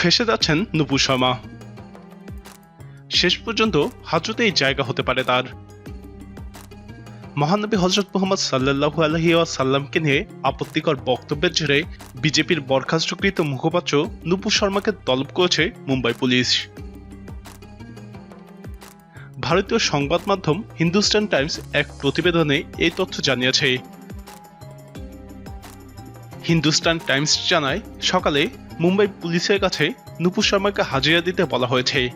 ফেসে যাচ্ছেন নুপুর শর্মা। শেষ পর্যন্ত হাজতেই জায়গা হতে পারে তার। মহানবী হজরত মোহাম্মদ সাল্লাহু আলহি সাল্লামকে নিয়ে আপত্তিকর বক্তব্যের জেরে বিজেপির বরখাস্তকৃত মুখপাত্র নুপুর শর্মাকে তলব করেছে মুম্বাই পুলিশ। ভারতীয় সংবাদ মাধ্যম হিন্দুস্তান টাইমস এক প্রতিবেদনে এই তথ্য জানিয়েছে। হিন্দুস্তান টাইমস জানায়, সকালে মুম্বাই পুলিশের কাছে নুপুর শর্মাকে হাজিরা দিতে বলা হয়েছে।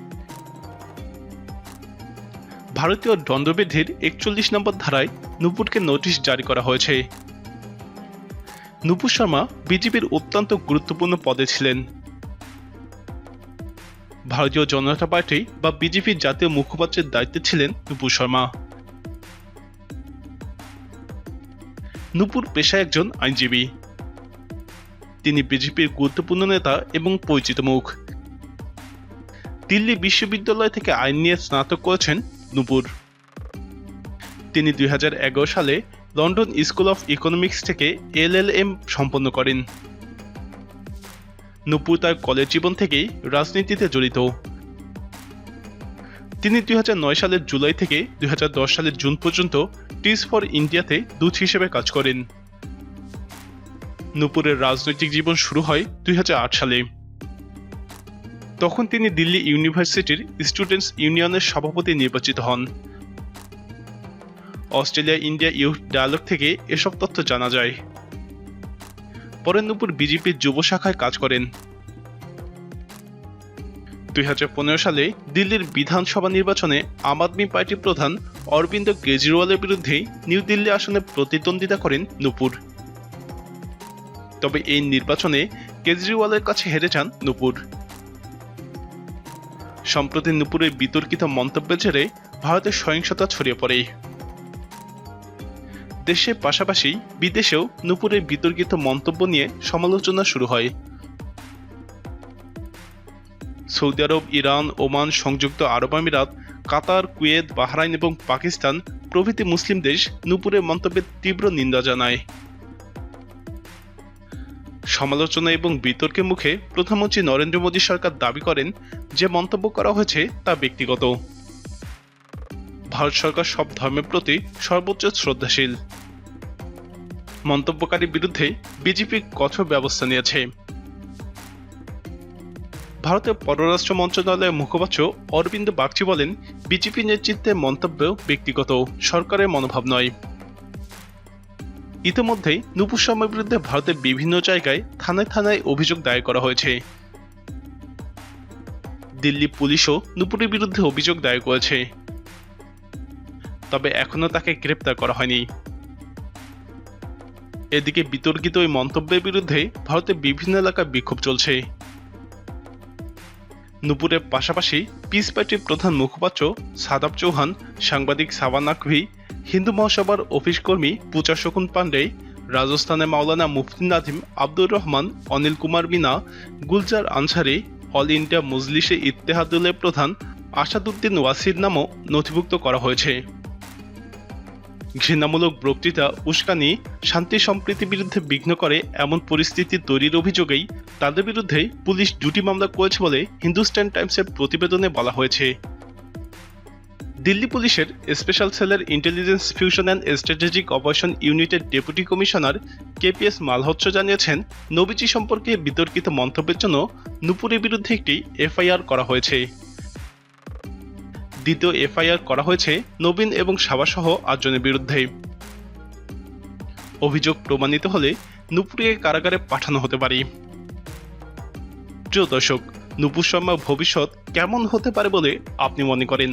ভারতীয় দণ্ডবিধির একচল্লিশ নম্বর ধারায় নুপুরকে নোটিশ জারি করা হয়েছে। নুপুর শর্মা বিজেপির অত্যন্ত গুরুত্বপূর্ণ পদে ছিলেন। ভারতীয় জনতা পার্টি বা বিজেপির জাতীয় মুখপাত্রের দায়িত্বে ছিলেন নুপুর শর্মা। নুপুর পেশায় একজন আইনজীবী। তিনি বিজেপির গুরুত্বপূর্ণ নেতা এবং পরিচিত মুখ। দিল্লি বিশ্ববিদ্যালয় থেকে আইন নিয়ে স্নাতক করেছেন নুপুর। তিনি দুই হাজার এগারো সালে লন্ডন স্কুল অফ ইকোনমিক্স থেকে এলএলএম সম্পন্ন করেন। নুপুর তার কলেজ জীবন থেকেই রাজনীতিতে জড়িত। তিনি দুই হাজার নয় সালের জুলাই থেকে দুই হাজার দশ সালের জুন পর্যন্ত টিস ফর ইন্ডিয়াতে দূত হিসেবে কাজ করেন। নুপুরের রাজনৈতিক জীবন শুরু হয় দুই হাজার আট সালে। তখন তিনি দিল্লি ইউনিভার্সিটির স্টুডেন্টস ইউনিয়নের সভাপতি নির্বাচিত হন। অস্ট্রেলিয়া ইন্ডিয়া ইউথ ডায়ালগ থেকে এসব তথ্য জানা যায়। পরে নুপুর বিজেপির যুব শাখায় কাজ করেন। দুই হাজার পনেরো সালে দিল্লির বিধানসভা নির্বাচনে আম আদমি পার্টির প্রধান অরবিন্দ কেজরিওয়ালের বিরুদ্ধে নিউ দিল্লি আসনে প্রতিদ্বন্দ্বিতা করেন নুপুর। তবে এই নির্বাচনে কেজরিওয়ালের কাছে হেরে যান নুপুর। সম্প্রতি নুপুরের বিতর্কিত মন্তব্যের জেরে ভারতে সহিংসতা ছড়িয়ে পড়ে। দেশের পাশাপাশি বিদেশেও নুপুরের বিতর্কিত মন্তব্য নিয়ে সমালোচনা শুরু হয়। সৌদি আরব, ইরান, ওমান, সংযুক্ত আরব আমিরাত, কাতার, কুয়েত, বাহরাইন এবং পাকিস্তান প্রভৃতি মুসলিম দেশ নুপুরের মন্তব্যের তীব্র নিন্দা জানায়। সমালোচনা এবং বিতর্কের মুখে প্রধানমন্ত্রী নরেন্দ্র মোদী সরকার দাবি করেন যে মন্তব্য করা হয়েছে তা ব্যক্তিগত। ভারত সরকার সব ধর্মের প্রতি সর্বোচ্চ শ্রদ্ধাশীল। মন্তব্যকারীর বিরুদ্ধে বিজেপি কঠোর ব্যবস্থা নিয়েছে। ভারতের পররাষ্ট্র মন্ত্রণালয়ের মুখপাত্র অরবিন্দ বাগচি বলেন, বিজেপি নেতৃত্বের মন্তব্য ব্যক্তিগত, সরকারের মনোভাব নয়। ইতিমধ্যেই নুপুর শর্মার বিরুদ্ধে ভারতের বিভিন্ন জায়গায় থানায় থানায় অভিযোগ দায়ের করা হয়েছে। দিল্লি পুলিশও নুপুরের বিরুদ্ধে অভিযোগ দায়ের করেছে। তবে এখনও তাকে গ্রেপ্তার করা হয়নি। এদিকে বিতর্কিত ওই মন্তব্যের বিরুদ্ধে ভারতের বিভিন্ন এলাকায় বিক্ষোভ চলছে। নুপুরের পাশাপাশি পিস পার্টির প্রধান মুখপাত্র সাদাব চৌহান, সাংবাদিক সাবান নাকভি হিন্দু মহাসভার অফিস কর্মী পূজা শকুন পান্ডে রাজস্থানের মাওলানা মুফতি নাদিম আব্দুর রহমান, অনিল কুমার মিনা, গুলজার আনসারি, অল ইন্ডিয়া মজলিসে ইত্তেহাদুলের প্রধান আসাদুদ্দিন ওয়াসির নামও নথিভুক্ত করা হয়েছে। ঘৃণামূলক বক্তৃতা, উস্কানি, শান্তি সম্প্রীতির বিরুদ্ধে বিঘ্ন করে এমন পরিস্থিতি তৈরির অভিযোগেই তাদের বিরুদ্ধে পুলিশ দুটি মামলা করেছে বলে হিন্দুস্তান টাইমসের প্রতিবেদনে বলা হয়েছে। দিল্লি পুলিশের স্পেশাল সেলের intelligence fusion and strategic operation ইউনিটের ডেপুটি কমিশনার কেপিএস মালহোত্র জানিয়েছেন, নবীজি সম্পর্কে বিতর্কিত মন্তব্যের জন্য নুপুরের বিরুদ্ধে একটি এফআইআর করা হয়েছে। দ্বিতীয় এফআইআর করা হয়েছে নবীন এবং সাবাসহ আটজনের বিরুদ্ধে। অভিযোগ প্রমাণিত হলে নুপুরকে কারাগারে পাঠানো হতে পারে। প্রিয় দর্শক, নুপুর শর্মার ভবিষ্যৎ কেমন হতে পারে বলে আপনি মনে করেন?